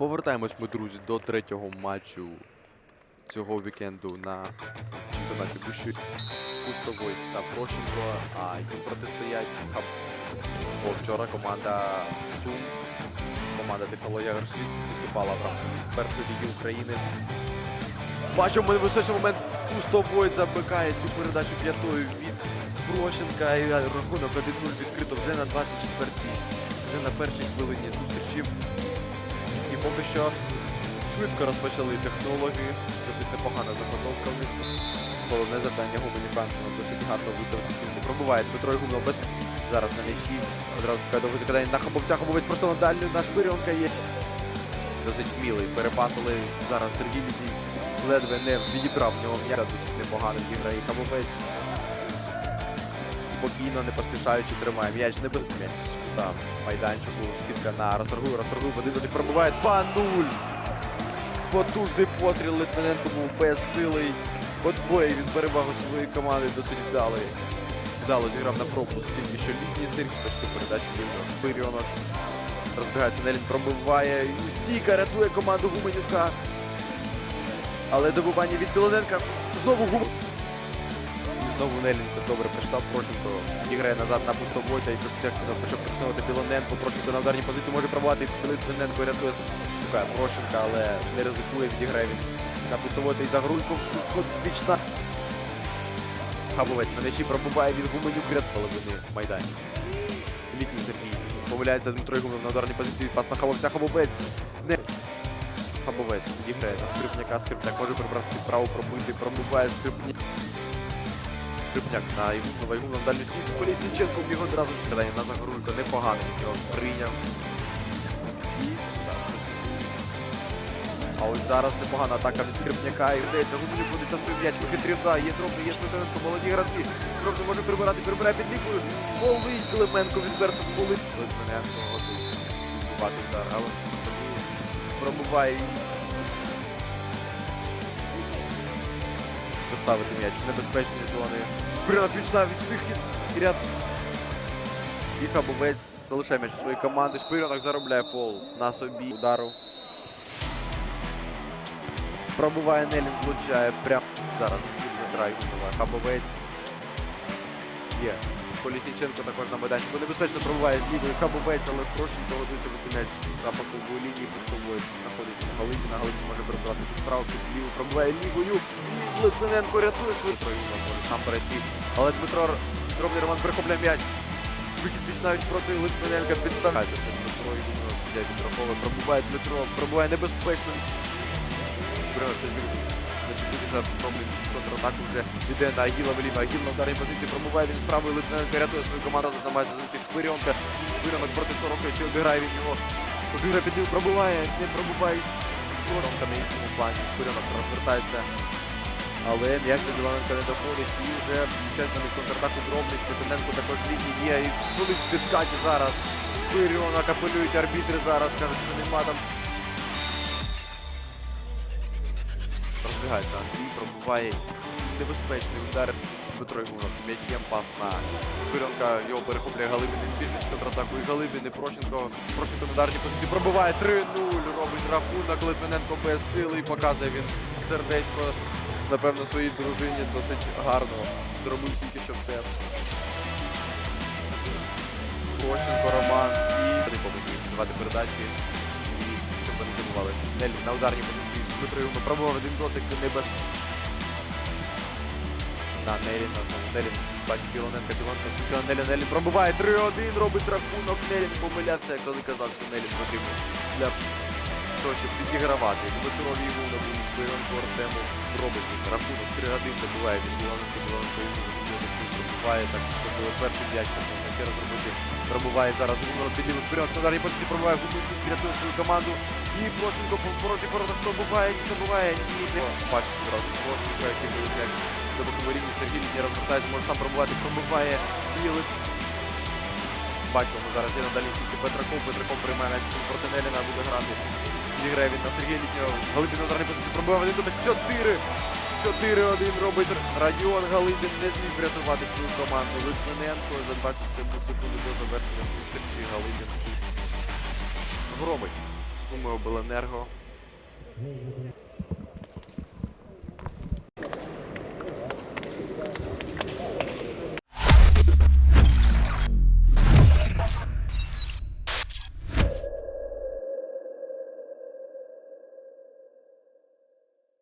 Повертаємось ми, друзі, до третього матчу цього вікенду на чемпіонаті Буші Пустовой та Прощенко. А їм протистоять. Бо вчора команда Сум, команда Технологія Гарслід виступала в рамках першої ліги України. Бачимо височний момент. Пустовой забикає цю передачу п'ятою від Прощенка. І рахунок 1-0 відкрито вже на 24-й. Вже на першій хвилині зустрічі. Поки що швидко розпочали технології. Досить непогана заготовка в них. Головне завдання Гуменюка досить гарно виставити стінку. Пробуває Дмитро Ігумнов без зараз на м'ячі. Одразу шукає довго закидання на Хабовця. Хабовець просто на дальню. Наш Шпирьонка є. Досить вмілий. Перепасили зараз Сергій Лідій. Ледве не відібрав в нього м'яка. Досить непогано зіграє Хабовець. Спокійно, не поспішаючи, тримає м'яч. Не без м'яч. Там майданчику. Скидка на розторгує, розторгує. Один пробиває 2-0. Потужний потріл Литвиненко був безсилий. Подвоїв він перевагу своєї команди досить вдалий. Вдало зіграв на пропуск тільки що літній сирк, точки передачі рівно Шпирьонок. Розбігається Нелін, пробиває. Стійка рятує команду Гуменюка. Але добування від Білоненка. Знову Гум. І знову Нелін це добре прийшла. Прощенко грає назад на й досить почав пресувати Білоненко. Прощенко на ударній позиції може пробувати. Білоненко рятує шукає Прощенка, але не ризикує, відіграє він на пустовой та й за грульку. Вічна. Хабовець на м'ячі пробуває від Гуменюк рятували вони майдані. Літній Сергій. Помиляється Дмитро Ігумов на ударній позиції. Пас на Хабовця. Хабовець. Не. Хабовець відіграє на Скрипняка. Скрипняк може прибрати право пробити. Пробуває Скрипняк. Скрипняк на Ігумнова. Ігумнов дальню стійку. Колісніченко його одразу ж кидає на Загорулько. Непоганий він його прийняв. А ось зараз непогана атака від Скрипняка. І вдається Гуменюк буде свій м'яч. Вихитрів, да, є дробний, є Шмитенко, молоді гравці. Дробний може прибирати, прибирає під лікою. Полить Клименко відверто полить. Литвиненко готує відбувати удар, але пробуває доставити м'яч небезпечні зони. Шпиринок вічна від вихід. І ряд. І Хабовець залишає м'яч своєї команди. Шпиринок заробляє фол на собі удару. Пробуває Нелін, влучає прямо зараз. Драйв. Хабовець. Є. Колісніченко також на майданчику. Небезпечно пробуває з лівої Хабовець, але Прощенко готується виконати на бокової лінії пустової. Знаходиться на Галині. На Галині може перебрати під право, під ліву. Пробуває лівою. І Литвиненко рятує швидко. Ігунов може сам перейти. Але Дмитро Дробний Роман перехопляє м'яч. Вихід навіть проти Литвиненка підставляється. Дмитро Ігунов суддя підраховує. Пробуває Дмитро. Пробуває небезпечно. Зачепитися пробує контратаку вже йде на Агіла Веліна. Агіл на ударній позиції пробуває він з правої Литвиненко рятує свою команду, намагається зайти Шпирьонка. Шпирьонок проти 40 чи обіграє він його. Обіграє під пробуває, не пробуває. Шпирьонка на їхньому плані. Шпирьонок розвертається. Але м'яч до Біланенка не доходить і вже них контратаку дробний. Петренко також лінії є. І коли в підкаті зараз. Шпирьонок апелюють арбітри зараз, кажуть, що нема там Розбігається Андрій, пробуває небезпечний удар Дмитро Ігунов. М'ячем пас на Шпиренка, його перехоплює Галибін, він біжить в контратаку і Галибін, і Прощенко. Прощенко на ударній позиції пробиває 3-0, робить рахунок, Литвиненко без сили і показує він сердечко, напевно, своїй дружині досить гарно. Зробив тільки що все. Прощенко, Роман і повинні давати передачі. І щоб вони забували. Нелі на ударній позиції. Дмитро пробував один дотик небез. На Нелін, на Нелін, бачить Білоненка, Білоненка, Нелін, Нелін пробиває 3-1, робить рахунок, Нелін помилявся, коли казав, що Нелін потрібно для того, щоб підігравати. Дмитро Ігунов і Білоненко Артему робить рахунок 3-1, забиває від Білоненко, Білоненко Ігунов, пробиває, так, що було перший можна ще раз робити. Пробуває зараз Гунор під лівий вперед, дальній позиції пробуває Гунор, рятує свою команду. І Прошенко по вороті воротах пробуває, не забуває, ні, не бачить одразу Прошенко, який буде м'яч до бокової лінії, Сергій Лінія розвертається, може сам пробувати, пробуває, Білик. Бачимо зараз є на дальній сітці Петраков, Петраков приймає м'яч проти Неліна, буде грати. Відіграє він на Сергія Літнього, на ударній позиції пробуває один дотик, 4. 4-1 робить Радіон Галидин не зміг врятувати свою команду. Литвиненко за 27 секунду до завершення зустрічі Галидин. Громить. Суми Обленерго.